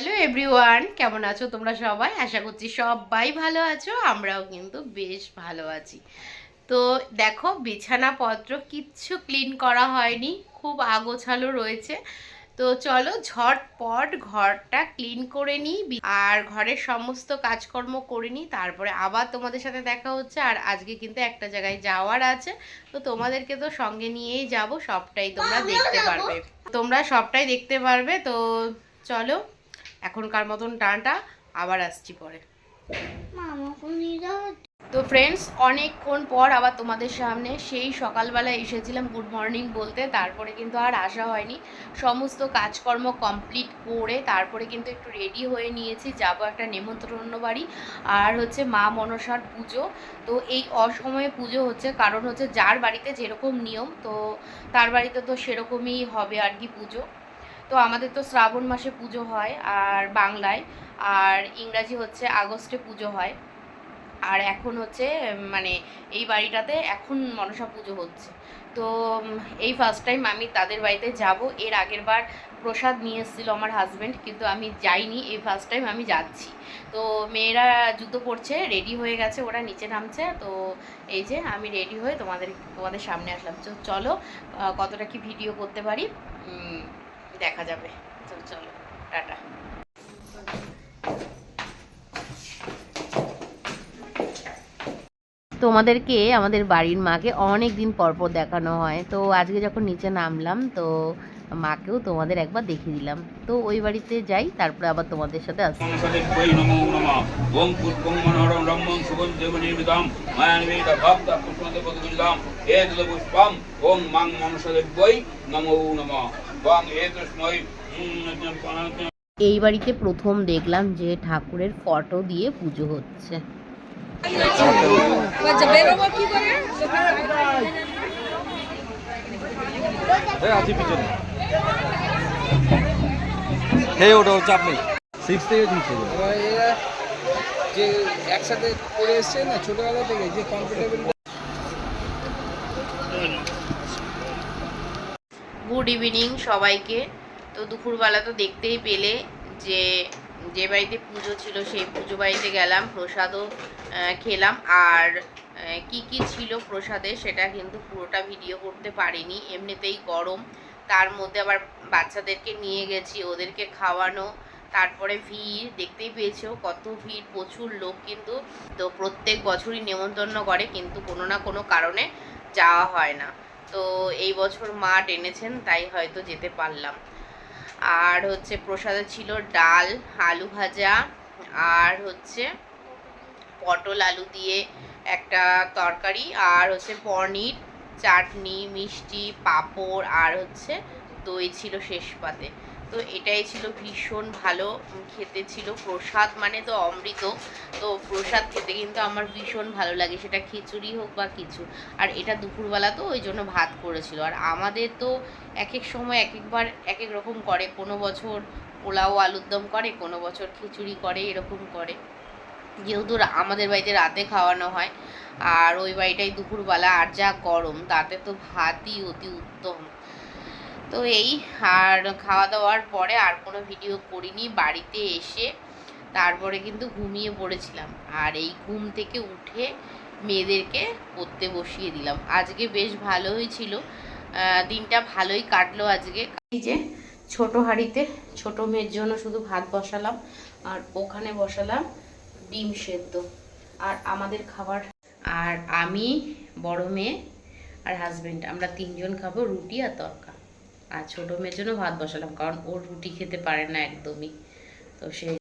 Hello everyone কেমন আছো তোমরা সবাই? আশা করছি সবাই ভালো আছো আমরাও কিন্তু বেশ ভালো আছি। তো দেখো বিছানাপত্র কিচ্ছু ক্লিন করা হয়নি খুব আগোছালো রয়েছে। তো চলো ঝটপট ঘরটা ক্লিন করে নিই আর ঘরের সমস্ত কাজকর্ম করে নিই তারপরে আবার তোমাদের সাথে দেখা হচ্ছে আর আজকে কিন্তু একটা জায়গায় যাওয়ার আছে। তো তোমাদেরকে তো সঙ্গে নিয়েই যাব সবটাই তোমরা দেখতে পারবে। তোমরা সবটাই দেখতে পারবে তো চলো এখনকার মতন টানটা আবার আসছি পরে। তো ফ্রেন্ডস অনেকক্ষণ পর আবার তোমাদের সামনে সেই সকালবেলা এসেছিলাম গুড মর্নিং বলতে তারপরে কিন্তু আর আসা হয়নি। সমস্ত কাজকর্ম কমপ্লিট করে তারপরে কিন্তু একটু রেডি হয়ে নিয়েছি যাব একটা নেমন্ত্রণ বাড়ি। আর হচ্ছে মা মনসার পুজো। তো এই অসময়ে পুজো হচ্ছে কারণ হচ্ছে যার বাড়িতে যেরকম নিয়ম তো তার বাড়িতে তো সেরকমই হবে আর কি পুজো। তো আমাদের তো শ্রাবণ মাসে পুজো হয় আর বাংলায়, আর ইংরাজি হচ্ছে আগস্টে পুজো হয়। আর এখন হচ্ছে মানে এই বাড়িটাতে এখন মনসা পুজো হচ্ছে। তো এই ফার্স্ট টাইম আমি তাদের বাড়িতে যাব। এর আগের বার প্রসাদ নিয়ে এসেছিল আমার হাজব্যান্ড কিন্তু আমি যাইনি। এই ফার্স্ট টাইম আমি যাচ্ছি। তো মেয়েরা জুতো পরছে রেডি হয়ে গেছে, ওরা নিচে নামছে। তো এই যে আমি রেডি হয়ে তোমাদের তোমাদের সামনে আসলাম। তো চলো কতটা কি ভিডিও করতে পারি? দেখা যাবে। চলো টাটা। তোমাদেরকে আমাদের বাড়ির মাকে অনেক দিন পরপর দেখানো হয়। তো আজকে যখন নিচে নামলাম তো মাকেও তোমাদের একবার দেখিয়ে দিলাম। তো ওই বাড়িতে যাই তারপরে আবার তোমাদের সাথে আসব। এই বাড়িতে প্রথম দেখলাম যে ঠাকুরের ফটো দিয়ে পুজো হচ্ছে। একসাথে এসছে না ছোটবেলা থেকে যে কমফোর্টেবল গুড ইভিনিং সবাইকে। তো দুপুরবেলা তো দেখতেই পেলে যে যে বাড়িতে পুজো ছিল সেই পুজো বাড়িতে গেলাম, প্রসাদও খেলাম। আর কি কি ছিল প্রসাদে সেটা কিন্তু পুরোটা ভিডিও করতে পারিনি। এমনিতেই গরম, তার মধ্যে আবার বাচ্চাদেরকে নিয়ে গেছি, ওদেরকে খাওয়ানো, তারপরে ভিড়, দেখতেই পেয়েছ কত ভিড়, প্রচুর লোক কিন্তু। তো প্রত্যেক বছরই নেমন্তন্ন করে, কিন্তু কোনো না কোনো কারণে যাওয়া হয় না। তো এই বছর মা টেনেছেন, তাই হয়তো যেতে পারলাম। আর হচ্ছে প্রসাদে ছিল ডাল, আলু ভাজা, আর হচ্ছে পটল আলু দিয়ে একটা তরকারি, আর হচ্ছে পনির, চাটনি, মিষ্টি, পাঁপড়, আর হচ্ছে দই ছিল শেষ পাতে। তো এটাই ছিল ভীষণ ভালো খেতে ছিল। প্রসাদ মানে তো অমৃত। তো প্রসাদ খেতে কিন্তু আমার ভীষণ ভালো লাগে। সেটা খিচুড়ি হোক বা কিছু। আর এটা দুপুরবেলা তো ওই জন্য ভাত করেছিল। আর আমাদের তো এক এক সময় এক একবার এক এক রকম করে। কোনো বছর পোলাও আলুর দম করে, কোনো বছর খিচুড়ি করে, এরকম করে। যেহেতু আমাদের বাড়িতে রাতে খাওয়ানো হয়। আর ওই বাড়িটাই দুপুরবেলা। আর যা গরম, তাতে তো ভাতই অতি উত্তম। তো এই, আর খাওয়া দাওয়ার পরে আর কোনো ভিডিও করিনি বাড়িতে এসে। তারপরে কিন্তু ঘুমিয়ে পড়েছিলাম। আর এই ঘুম থেকে উঠে মেয়েদেরকে পড়তে বসিয়ে দিলাম। আজকে বেশ ভালোই ছিল। দিনটা ভালোই কাটলো আজকে। এই যে ছোট হাঁড়িতে, ছোট মেয়ের জন্য শুধু ভাত বসালাম আর ওখানে বসালাম ডিম সেদ্ধ আর আমাদের খাবার। আর আমি, বড় মেয়ে আর হাজবেন্ড আমরা তিনজন খাব রুটি আর তরকা। আর ছোট মেয়ের জন্য ভাত বসালাম, কারণ ও রুটি খেতে পারে না একদমই। তো সে